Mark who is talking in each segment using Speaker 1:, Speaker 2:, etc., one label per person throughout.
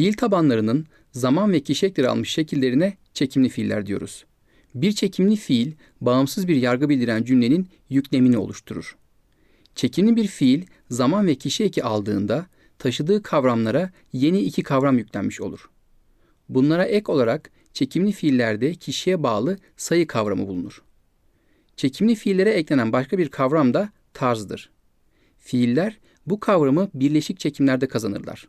Speaker 1: Fiil tabanlarının zaman ve kişi ekleri almış şekillerine çekimli fiiller diyoruz. Bir çekimli fiil bağımsız bir yargı bildiren cümlenin yüklemini oluşturur. Çekimli bir fiil zaman ve kişi eki aldığında taşıdığı kavramlara yeni iki kavram yüklenmiş olur. Bunlara ek olarak çekimli fiillerde kişiye bağlı sayı kavramı bulunur. Çekimli fiillere eklenen başka bir kavram da tarzdır. Fiiller bu kavramı birleşik çekimlerde kazanırlar.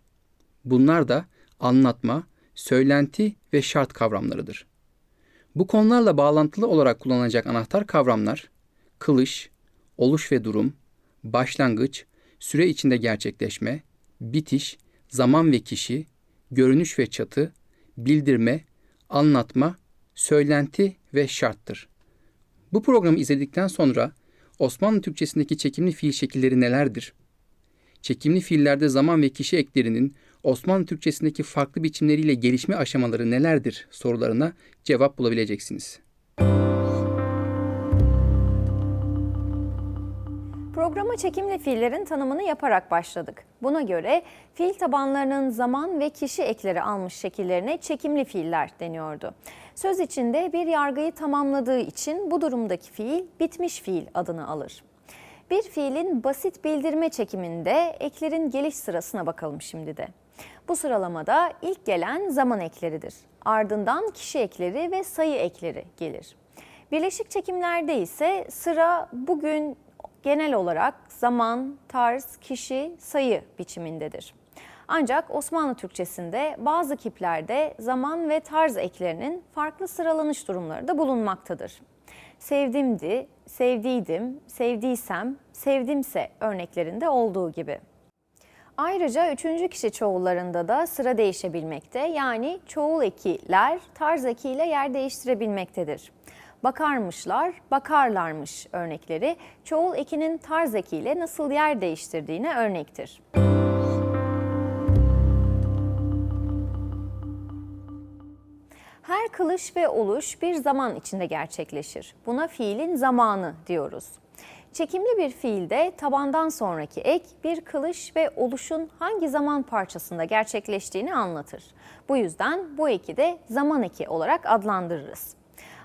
Speaker 1: Bunlar da anlatma, söylenti ve şart kavramlarıdır. Bu konularla bağlantılı olarak kullanılacak anahtar kavramlar kılış, oluş ve durum, başlangıç, süre içinde gerçekleşme, bitiş, zaman ve kişi, görünüş ve çatı, bildirme, anlatma, söylenti ve şarttır. Bu programı izledikten sonra Osmanlı Türkçesindeki çekimli fiil şekilleri nelerdir? Çekimli fiillerde zaman ve kişi eklerinin Osmanlı Türkçesindeki farklı biçimleriyle gelişme aşamaları nelerdir sorularına cevap bulabileceksiniz.
Speaker 2: Programa çekimli fiillerin tanımını yaparak başladık. Buna göre fiil tabanlarının zaman ve kişi ekleri almış şekillerine çekimli fiiller deniyordu. Söz içinde bir yargıyı tamamladığı için bu durumdaki fiil bitmiş fiil adını alır. Bir fiilin basit bildirme çekiminde eklerin geliş sırasına bakalım şimdi de. Bu sıralamada ilk gelen zaman ekleridir. Ardından kişi ekleri ve sayı ekleri gelir. Birleşik çekimlerde ise sıra bugün genel olarak zaman, tarz, kişi, sayı biçimindedir. Ancak Osmanlı Türkçesinde bazı kiplerde zaman ve tarz eklerinin farklı sıralanış durumları da bulunmaktadır. Sevdimdi, sevdiydim, sevdiysem, sevdimse örneklerinde olduğu gibi. Ayrıca üçüncü kişi çoğullarında da sıra değişebilmekte. Yani çoğul ekiler tarz ekiyle yer değiştirebilmektedir. Bakarmışlar, bakarlarmış örnekleri çoğul ekinin tarz ekiyle nasıl yer değiştirdiğine örnektir. Her kılış ve oluş bir zaman içinde gerçekleşir. Buna fiilin zamanı diyoruz. Çekimli bir fiilde tabandan sonraki ek bir kılış ve oluşun hangi zaman parçasında gerçekleştiğini anlatır. Bu yüzden bu eki de zaman eki olarak adlandırırız.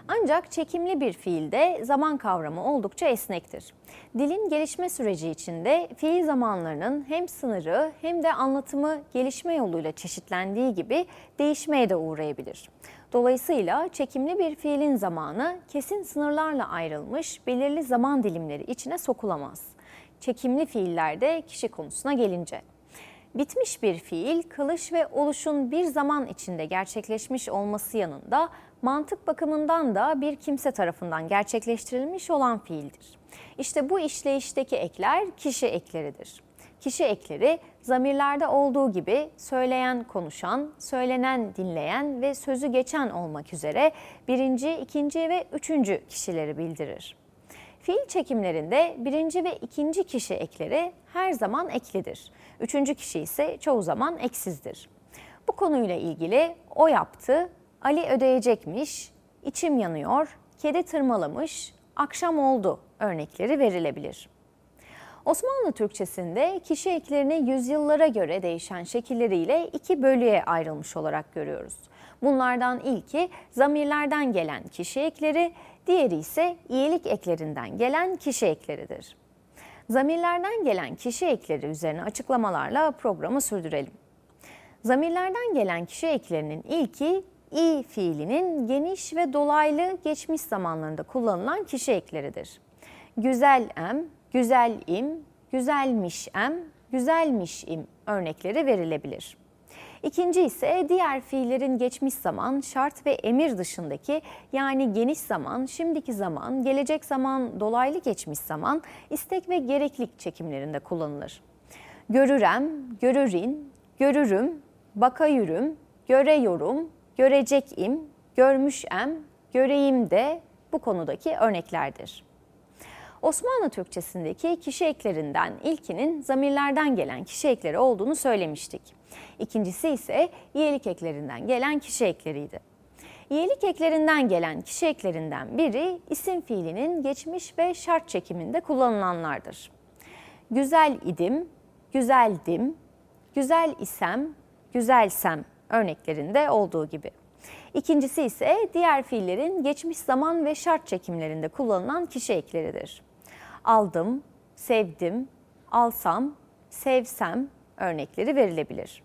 Speaker 2: Ancak çekimli bir fiilde zaman kavramı oldukça esnektir. Dilin gelişme süreci içinde fiil zamanlarının hem sınırı hem de anlatımı gelişme yoluyla çeşitlendiği gibi değişmeye de uğrayabilir. Dolayısıyla çekimli bir fiilin zamanı kesin sınırlarla ayrılmış belirli zaman dilimleri içine sokulamaz. Çekimli fiillerde kişi konusuna gelince bitmiş bir fiil kılış ve oluşun bir zaman içinde gerçekleşmiş olması yanında mantık bakımından da bir kimse tarafından gerçekleştirilmiş olan fiildir. İşte bu işleyişteki ekler kişi ekleridir. Kişi ekleri zamirlerde olduğu gibi söyleyen, konuşan, söylenen, dinleyen ve sözü geçen olmak üzere birinci, ikinci ve üçüncü kişileri bildirir. Fiil çekimlerinde birinci ve ikinci kişi ekleri her zaman eklidir. Üçüncü kişi ise çoğu zaman eksizdir. Bu konuyla ilgili o yaptı, Ali ödeyecekmiş, içim yanıyor, kedi tırmalamış, akşam oldu örnekleri verilebilir. Osmanlı Türkçesinde kişi eklerini yüzyıllara göre değişen şekilleriyle iki bölüye ayrılmış olarak görüyoruz. Bunlardan ilki zamirlerden gelen kişi ekleri, diğeri ise iyilik eklerinden gelen kişi ekleridir. Zamirlerden gelen kişi ekleri üzerine açıklamalarla programı sürdürelim. Zamirlerden gelen kişi eklerinin ilki i fiilinin geniş ve dolaylı geçmiş zamanlarında kullanılan kişi ekleridir. Güzel em, güzel im, güzelmiş em, güzelmiş im örnekleri verilebilir. İkinci ise diğer fiillerin geçmiş zaman, şart ve emir dışındaki yani geniş zaman, şimdiki zaman, gelecek zaman, dolaylı geçmiş zaman, istek ve gereklik çekimlerinde kullanılır. Görürem, görürin, görürüm, bakayürüm, göreyorum, görecek im, görmüş em, göreyim de bu konudaki örneklerdir. Osmanlı Türkçesindeki kişi eklerinden ilkinin zamirlerden gelen kişi ekleri olduğunu söylemiştik. İkincisi ise iyilik eklerinden gelen kişi ekleriydi. İyilik eklerinden gelen kişi eklerinden biri isim fiilinin geçmiş ve şart çekiminde kullanılanlardır. Güzel idim, güzeldim, güzel isem, güzelsem örneklerinde olduğu gibi. İkincisi ise diğer fiillerin geçmiş zaman ve şart çekimlerinde kullanılan kişi ekleridir. Aldım, sevdim, alsam, sevsem örnekleri verilebilir.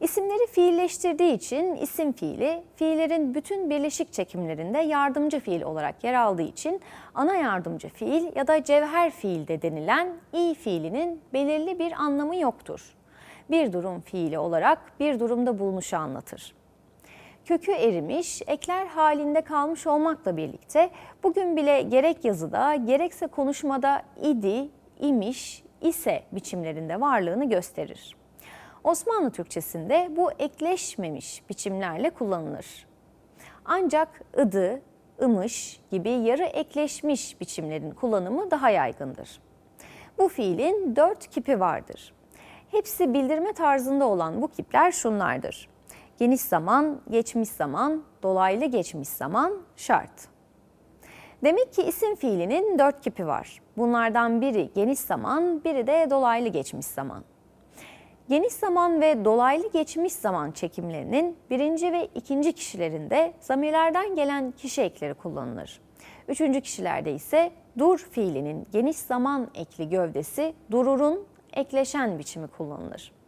Speaker 2: İsimleri fiilleştirdiği için isim fiili, fiillerin bütün birleşik çekimlerinde yardımcı fiil olarak yer aldığı için ana yardımcı fiil ya da cevher fiilde denilen i fiilinin belirli bir anlamı yoktur. Bir durum fiili olarak bir durumda bulunuşu anlatır. Kökü erimiş, ekler halinde kalmış olmakla birlikte bugün bile gerek yazıda gerekse konuşmada idi, imiş, ise biçimlerinde varlığını gösterir. Osmanlı Türkçesinde bu ekleşmemiş biçimlerle kullanılır. Ancak ıdı, ımış gibi yarı ekleşmiş biçimlerin kullanımı daha yaygındır. Bu fiilin dört kipi vardır. Hepsi bildirme tarzında olan bu kipler şunlardır. Geniş zaman, geçmiş zaman, dolaylı geçmiş zaman, şart. Demek ki isim fiilinin dört kipi var. Bunlardan biri geniş zaman, biri de dolaylı geçmiş zaman. Geniş zaman ve dolaylı geçmiş zaman çekimlerinin birinci ve ikinci kişilerinde zamirlerden gelen kişi ekleri kullanılır. Üçüncü kişilerde ise dur fiilinin geniş zaman ekli gövdesi dururun ekleşen biçimi kullanılır.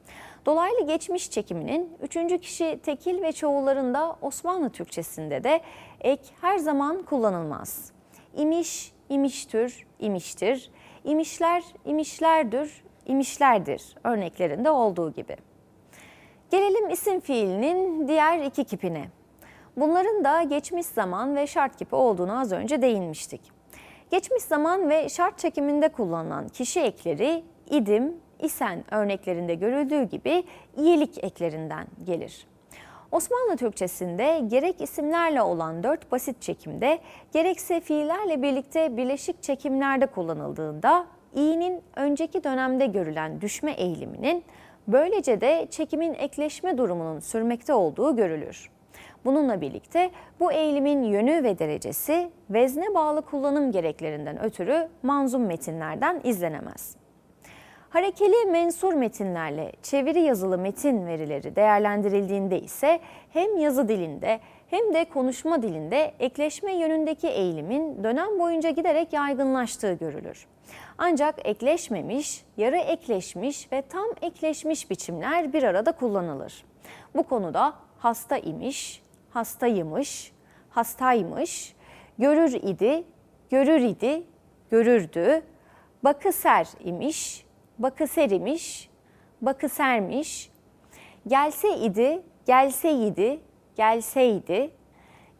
Speaker 2: Dolaylı geçmiş çekiminin üçüncü kişi tekil ve çoğullarında Osmanlı Türkçesinde de ek her zaman kullanılmaz. İmiş, imiştür, imiştir, imişler, imişlerdir, imişlerdir örneklerinde olduğu gibi. Gelelim isim fiilinin diğer iki kipine. Bunların da geçmiş zaman ve şart kipi olduğunu az önce değinmiştik. Geçmiş zaman ve şart çekiminde kullanılan kişi ekleri idim, isen örneklerinde görüldüğü gibi iyilik eklerinden gelir. Osmanlı Türkçesinde gerek isimlerle olan dört basit çekimde gerekse fiillerle birlikte birleşik çekimlerde kullanıldığında i'nin önceki dönemde görülen düşme eğiliminin böylece de çekimin ekleşme durumunun sürmekte olduğu görülür. Bununla birlikte bu eğilimin yönü ve derecesi vezne bağlı kullanım gereklerinden ötürü manzum metinlerden izlenemez. Harekeli mensur metinlerle çeviri yazılı metin verileri değerlendirildiğinde ise hem yazı dilinde hem de konuşma dilinde ekleşme yönündeki eğilimin dönem boyunca giderek yaygınlaştığı görülür. Ancak ekleşmemiş, yarı ekleşmiş ve tam ekleşmiş biçimler bir arada kullanılır. Bu konuda hasta imiş, hastaymış, hastaymış, görür idi, görür idi, görürdü, bakıser imiş, bakıser imiş, bakısermiş, gelse idi, gelseydi, gelseydi,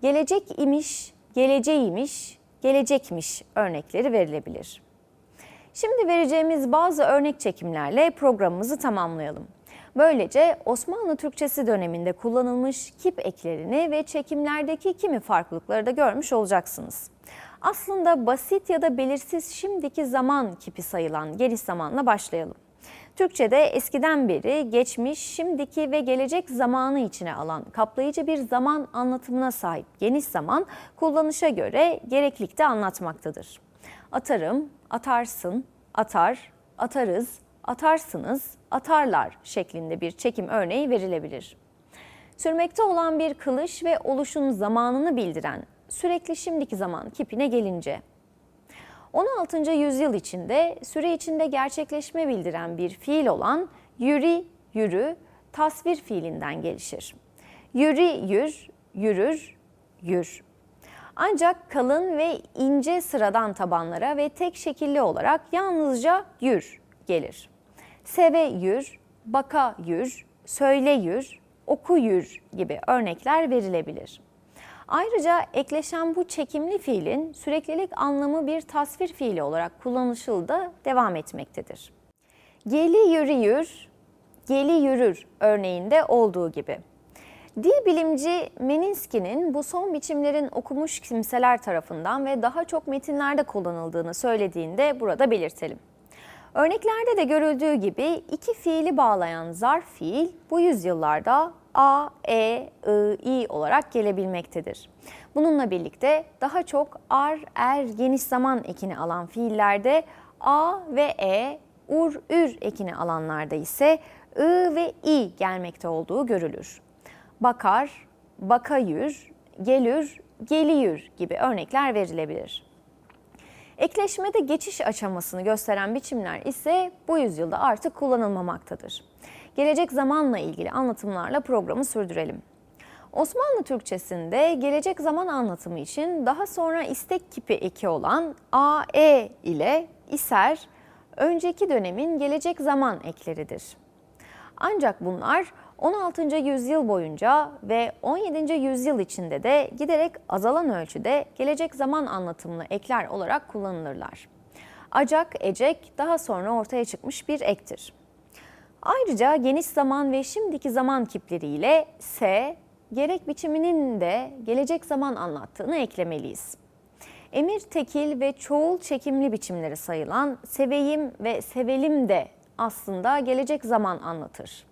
Speaker 2: gelecek imiş, geleceğiymiş, gelecekmiş örnekleri verilebilir. Şimdi vereceğimiz bazı örnek çekimlerle programımızı tamamlayalım. Böylece Osmanlı Türkçesi döneminde kullanılmış kip eklerini ve çekimlerdeki kimi farklılıkları da görmüş olacaksınız. Aslında basit ya da belirsiz şimdiki zaman kipi sayılan geniş zamanla başlayalım. Türkçe'de eskiden beri geçmiş, şimdiki ve gelecek zamanı içine alan kaplayıcı bir zaman anlatımına sahip geniş zaman kullanışa göre gereklikte anlatmaktadır. Atarım, atarsın, atar, atarız, atarsınız, atarlar şeklinde bir çekim örneği verilebilir. Sürmekte olan bir kılış ve oluşun zamanını bildiren sürekli şimdiki zaman kipine gelince 16. yüzyıl içinde süre içinde gerçekleşme bildiren bir fiil olan yürü, yürü, tasvir fiilinden gelişir. Yürü, yür, yürür, yür. Ancak kalın ve ince sıradan tabanlara ve tek şekilli olarak yalnızca yür gelir. Seve yür, baka yür, söyle yür, oku yür gibi örnekler verilebilir. Ayrıca ekleşen bu çekimli fiilin süreklilik anlamı bir tasvir fiili olarak kullanışıl da devam etmektedir. Geli yürüyür, geli yürür örneğinde olduğu gibi. Dil bilimci Meninski'nin bu son biçimlerin okumuş kimseler tarafından ve daha çok metinlerde kullanıldığını söylediğinde burada belirtelim. Örneklerde de görüldüğü gibi iki fiili bağlayan zarf fiil bu yüzyıllarda a, e, i, i olarak gelebilmektedir. Bununla birlikte daha çok ar, er, geniş zaman ekini alan fiillerde a ve e, ur, ür ekini alanlarda ise ı ve i gelmekte olduğu görülür. Bakar, bakayür, gelür, geliyür gibi örnekler verilebilir. Ekleşmede geçiş aşamasını gösteren biçimler ise bu yüzyılda artık kullanılmamaktadır. Gelecek zamanla ilgili anlatımlarla programı sürdürelim. Osmanlı Türkçesinde gelecek zaman anlatımı için daha sonra istek kipi eki olan AE ile iser önceki dönemin gelecek zaman ekleridir. Ancak bunlar 16. yüzyıl boyunca ve 17. yüzyıl içinde de giderek azalan ölçüde gelecek zaman anlatımlı ekler olarak kullanılırlar. Acak, ecek daha sonra ortaya çıkmış bir ektir. Ayrıca geniş zaman ve şimdiki zaman kipleriyle S, gerek biçiminin de gelecek zaman anlattığını eklemeliyiz. Emir tekil ve çoğul çekimli biçimleri sayılan seveyim ve sevelim de aslında gelecek zaman anlatır.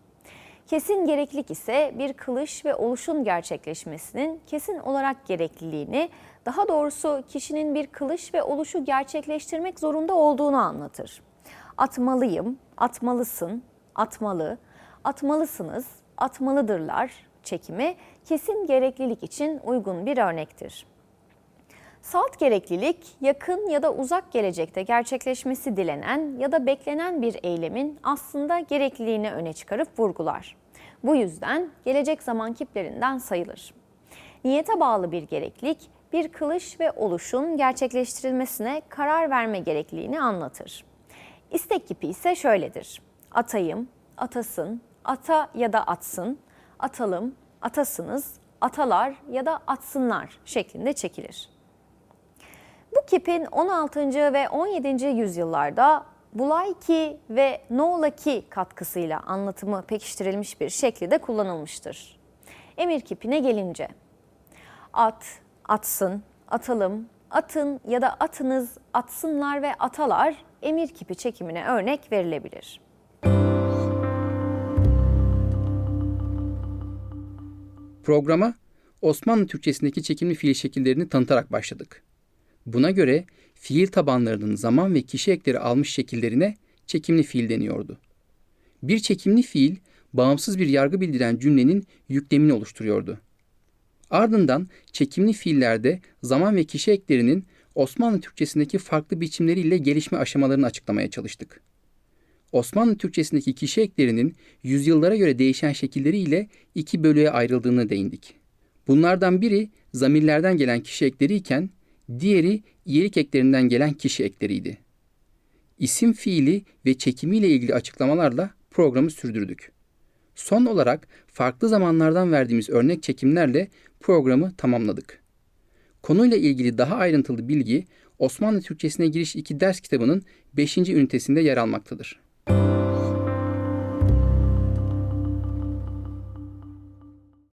Speaker 2: Kesin gereklilik ise bir kılış ve oluşun gerçekleşmesinin kesin olarak gerekliliğini, daha doğrusu kişinin bir kılış ve oluşu gerçekleştirmek zorunda olduğunu anlatır. Atmalıyım, atmalısın, atmalı, atmalısınız, atmalıdırlar çekimi kesin gereklilik için uygun bir örnektir. Salt gereklilik yakın ya da uzak gelecekte gerçekleşmesi dilenen ya da beklenen bir eylemin aslında gerekliliğini öne çıkarıp vurgular. Bu yüzden gelecek zaman kiplerinden sayılır. Niyete bağlı bir gereklilik bir kılış ve oluşun gerçekleştirilmesine karar verme gerekliliğini anlatır. İstek kipi ise şöyledir. Atayım, atasın, ata ya da atsın, atalım, atasınız, atalar ya da atsınlar şeklinde çekilir. Bu kipin 16. ve 17. yüzyıllarda Bulayki ve Noğlaki katkısıyla anlatımı pekiştirilmiş bir şekilde kullanılmıştır. Emir kipine gelince at, atsın, atalım, atın ya da atınız, atsınlar ve atalar emir kipi çekimine örnek verilebilir.
Speaker 1: Programa Osmanlı Türkçesindeki çekimli fiil şekillerini tanıtarak başladık. Buna göre fiil tabanlarının zaman ve kişi ekleri almış şekillerine çekimli fiil deniyordu. Bir çekimli fiil, bağımsız bir yargı bildiren cümlenin yüklemini oluşturuyordu. Ardından çekimli fiillerde zaman ve kişi eklerinin Osmanlı Türkçesindeki farklı biçimleriyle gelişme aşamalarını açıklamaya çalıştık. Osmanlı Türkçesindeki kişi eklerinin yüzyıllara göre değişen şekilleriyle iki bölüğe ayrıldığını değindik. Bunlardan biri zamirlerden gelen kişi ekleri iken diğeri iyilik eklerinden gelen kişi ekleriydi. İsim fiili ve çekimiyle ilgili açıklamalarla programı sürdürdük. Son olarak farklı zamanlardan verdiğimiz örnek çekimlerle programı tamamladık. Konuyla ilgili daha ayrıntılı bilgi Osmanlı Türkçesine giriş 2 ders kitabının 5. ünitesinde yer almaktadır. you